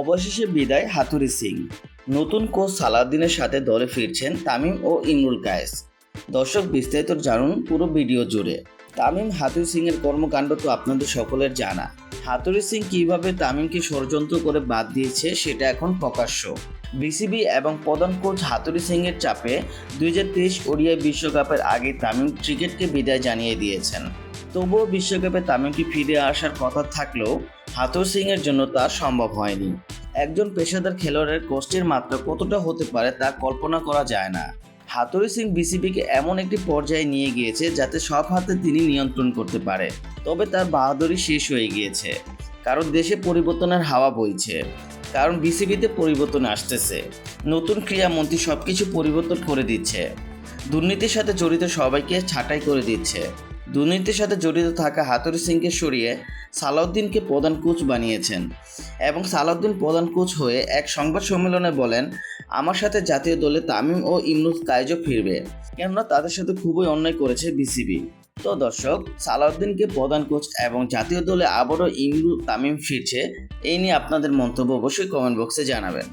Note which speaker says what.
Speaker 1: অবশেষে বিদায় হাতুরি সিং। নতুন কোচ সালাউদ্দিনের সাথে দলে ফিরছেন তামিম ও ইমরুল কায়েস। দর্শক, বিস্তারিত জানুন পুরো ভিডিও জুড়ে। তামিম হাতুরি সিং এর কর্মকাণ্ড তো আপনাদের সকলের জানা। হাতুরি সিং কীভাবে তামিমকে ষড়যন্ত্র করে বাদ দিয়েছে সেটা এখন প্রকাশ্য। বিসিবি এবং প্রধান কোচ হাতুরি সিং এর চাপে দুই হাজার তেইশ ওডিআই বিশ্বকাপের আগে তামিম ক্রিকেটকে বিদায় জানিয়ে দিয়েছেন। তবুও বিশ্বকাপে তামিমকে ফিরে আসার কথা থাকলেও হাতুর সিং এর জন্য তা সম্ভব হয়নি। একজন পেশাদার খেলোয়াড়ের কষ্টের মাত্রা কতটা হতে পারে তা কল্পনা করা যায় না। হাতুরি সিং বিসিবিকে এমন একটি পর্যায়ে নিয়ে গিয়েছে যাতে সব হাতে তিনি নিয়ন্ত্রণ করতে পারে। তবে তার বাহাদুরি শেষ হয়ে গিয়েছে। কারণ দেশে পরিবর্তনের হাওয়া বইছে। কারণ বিসিবিতে পরিবর্তন আসতেছে। নতুন ক্রীড়ামন্ত্রী সব কিছু পরিবর্তন করে দিচ্ছে। দুর্নীতির সাথে জড়িত সবাইকে ছাঁটাই করে দিচ্ছে। দুর্নীতির সাথে জড়িত থাকা হাতুরি সিংকে সরিয়ে সালাউদ্দিনকে প্রধান কোচ বানিয়েছেন। এবং সালাউদ্দিন প্রধান কোচ হয়ে এক সংবাদ সম্মেলনে বলেন, আমার সাথে জাতীয় দলে তামিম ও ইমরুল কাইজও ফিরবে, কেননা তাদের সাথে খুবই অন্যায় করেছে বিসিবি। তো দর্শক, সালাউদ্দিনকে প্রধান কোচ এবং জাতীয় দলে আবারও ইমরুল তামিম ফিরছে, এই নিয়ে আপনাদের মন্তব্য অবশ্যই কমেন্ট বক্সে জানাবেন।